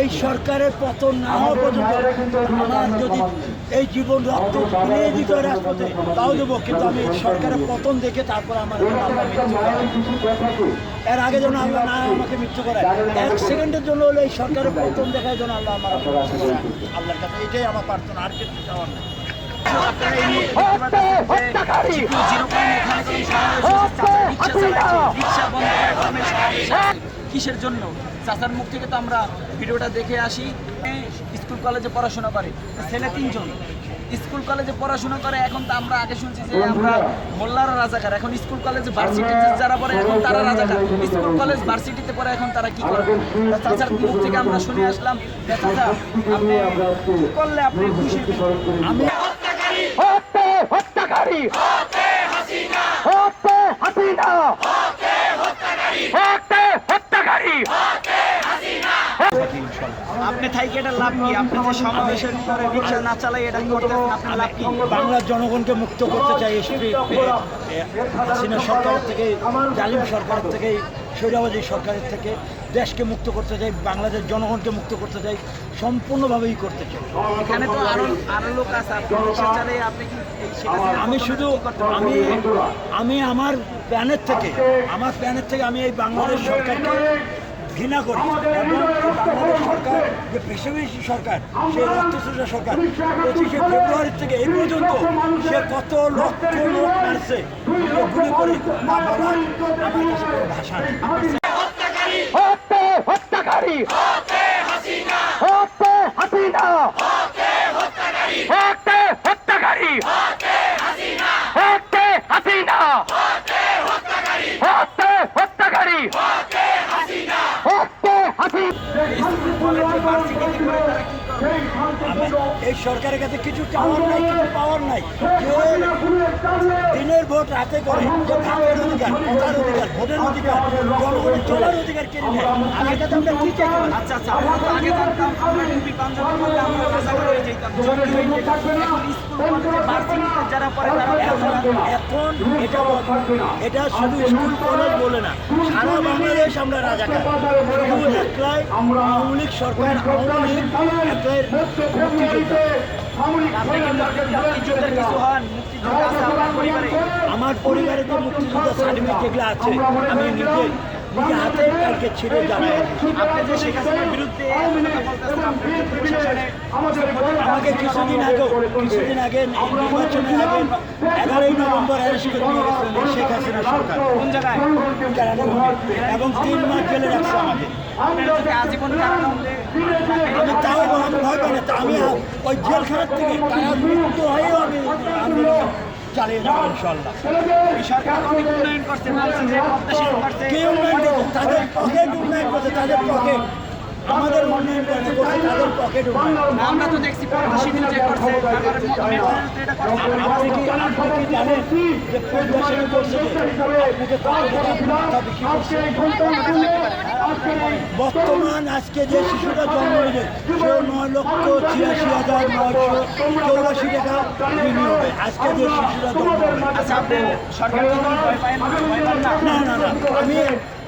এই সরকারের পতন না হওয়া পর্যন্ত আমার যদি এই জীবন রক্ত ফিরিয়ে দিত রাজপথে, তাও দেবো কিন্তু আমি সরকারের পতন দেখে তারপর আমার। এর আগে যেন আল্লাহ না আমাকে মৃত্যু করে এক সেকেন্ডের জন্য হলে এই সরকারের পতন দেখায় যেন আল্লাহ আমার আল্লাহর কাছে এটাই আমার প্রার্থনা, আর কিছু চাওয়ার কিসের জন্য? চাচার মুখ থেকে তো আমরা ভিডিওটা দেখে আসি। স্কুল কলেজে পড়াশোনা করে। ছেলে তিনজন। স্কুল কলেজে পড়াশোনা করে, এখন তো আমরা আগে শুনছি যে আমরা মোল্লারও রাজাকার। এখন স্কুল কলেজে ভার্সিটিতে যারা পড়ে, এখন তারা রাজাকার। স্কুল কলেজ ভার্সিটিতে পড়ে, এখন তারা কি করে? তা চাচার মুখ থেকে আমরা শুনে আসলাম চাচা, আপনি করলে আপনি খুশি? আমি হত্যাকারী হতে হাসিনা। হতে হত্যাকারী আপনি থাইকে এটা লাভ কি? আপনি যে সমাবেশের পরে রিক্সা না চালাই এটা করতেছেন আপনার লাভ কি? বাংলার জনগণকে মুক্ত করতে চাই হাসিনা সরকারের থেকে জালিম সরকারের থেকে স্বৈরাবাদী সরকারের থেকে দেশকে মুক্ত করতে চাই বাংলাদেশ জনগণকে মুক্ত করতে চাই সম্পূর্ণভাবেই করতে চাই। এখানে তো আরও আরও লোক আছে আপনি আমি শুধু করতে? আমি আমি আমার প্যানের থেকে আমার প্যানের থেকে আমি এই বাংলাদেশ সরকারকে ঘৃণা করি। এবং বাংলাদেশ সরকার যে পেশাবেশি সরকার সে রক্তচোষা সরকার পঁচিশে ফেব্রুয়ারি থেকে এই পর্যন্ত সে কত লক্ষ লোক মারছে। গুলি করে না বলার আমার কাছে কোনো ভাষা। নেই হতে হত্যাকারী হতে হাসিনা হতে হত্যাকারী হতে হাসিনা হতে হত্যাকারী হতে হাসিনা স্কুল কলেজে ভার্সিটিতে পড়ে তারা কি করবে আমি- এই সরকারের কাছে কিছু চাওয়ার নাই কিছু পাওয়ার নাই। ভোট রাতে করে যে ভাতের অধিকার কথার অধিকার ভোটের অধিকার জনগণের চলার অধিকার কেড়ে নেয়। আমার কাছে আমরা কি চাই আচ্ছা আচ্ছা আমরা তো আগে জানতাম আমরা টুপি পাঞ্জাবি পরলে আমরা যেতাম। যারা পড়ে তারা এখন এখন এটা এটা শুধু স্কুল কলেজ বলে না। সারা বাংলাদেশ আমরা রাজাকার। একলাই আওয়ামী লীগ সরকার আওয়ামী লীগ একলাই আপনি কি মুক্তি- কিছু হন? মুক্তিযুদ্ধ আছে আপনার পরিবারে? আমার পরিবারে যে মুক্তিযোদ্ধা সার্টিফিকেট যেগুলো আছে। আমি নিজে নিজে হাতে কালকে ছিঁড়ে জানাই। আপনি যে শেখ হাসিনার বিরুদ্ধে তো আমাকে কিছুদিন আগে কিছুদিন আগে নির্বাচনের আগে এগারোই নভেম্বর অ্যারেস্ট করে নিয়ে গেছিলেন শেখ হাসিনা সরকার। কোন জায়গায়? এবং তিন মাস জেলে রাখছে আমাকে। আজীবন আমি তাও আমি ভয় পাই না তা আমি ওই জেলখানার থেকে তারা মৃত্যু হয়ে আমি আন্দোলন চালিয়ে যাব ইনশাল্লাহ কে উন্নয়ন করছে? তাদের পকেট উন্নয়ন করছে? তাদের পকেট আমাদের করে তাদের পকেট আমরা তো দেখছি সেতু যে করছে? বর্তমান আজকে যে শিশুটা জন্ম নিবে সেও নয় লক্ষ ছিয়াশি হাজার নয়শো চৌরাশি টাকা বিনিয়োগে আজকে যে শিশুরা জন্ম আচ্ছা না? না না না।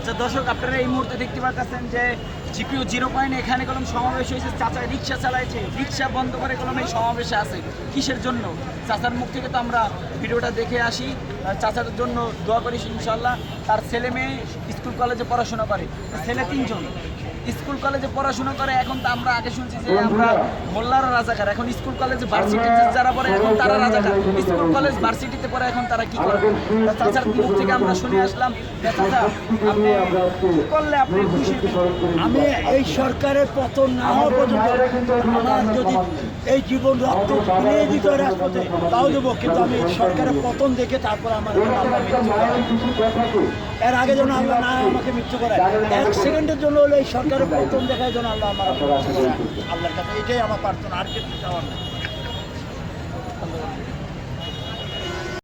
আচ্ছা দর্শক, আপনারা এই মুহূর্তে দেখতে পাচ্ছেন যে জিপিও জিরো পয়েন্ট এখানে কলম সমাবেশ হয়েছে। চাচা রিক্সা চালাইছে। রিক্সা বন্ধ করে কলম এই সমাবেশে আছে। কিসের জন্য? চাচার মুখ থেকে তো আমরা ভিডিওটা দেখে আসি। চাচার জন্য দোয়া করি ইনশাল্লাহ তার ছেলে মেয়ে স্কুল, কলেজে পড়াশোনা করে। ছেলে তিনজন। স্কুল কলেজে পড়াশোনা করে এখন তো আমরা আগে শুনছি যে আমরা মোল্লার রাজাকার। এখন স্কুল কলেজে ভার্সিটিতে যারা পড়ে এখন তারা রাজাকার। স্কুল কলেজ ভার্সিটিতে পড়ে এখন তারা কি করে? তা চাচার মুখ থেকে আমরা শুনে আসলাম। চাচা আপনি কি করলে আপনি খুশি? আমি এই সরকারের পতন না হওয়া পর্যন্ত আমার যদি এই জীবন রক্ত দিয়ে দিত রাজপথে, তাও দেবো, কিন্তু আমি সরকারের পতন দেখে তারপর আমার এর আগে যেন আল্লাহ না আমাকে মৃত্যু করায় এক সেকেন্ডের জন্য হলে এই সরকারের পতন দেখায় যেন আল্লাহ আমার আল্লাহর কাছে এটাই আমার প্রার্থনা, আর কিছু চাওয়ার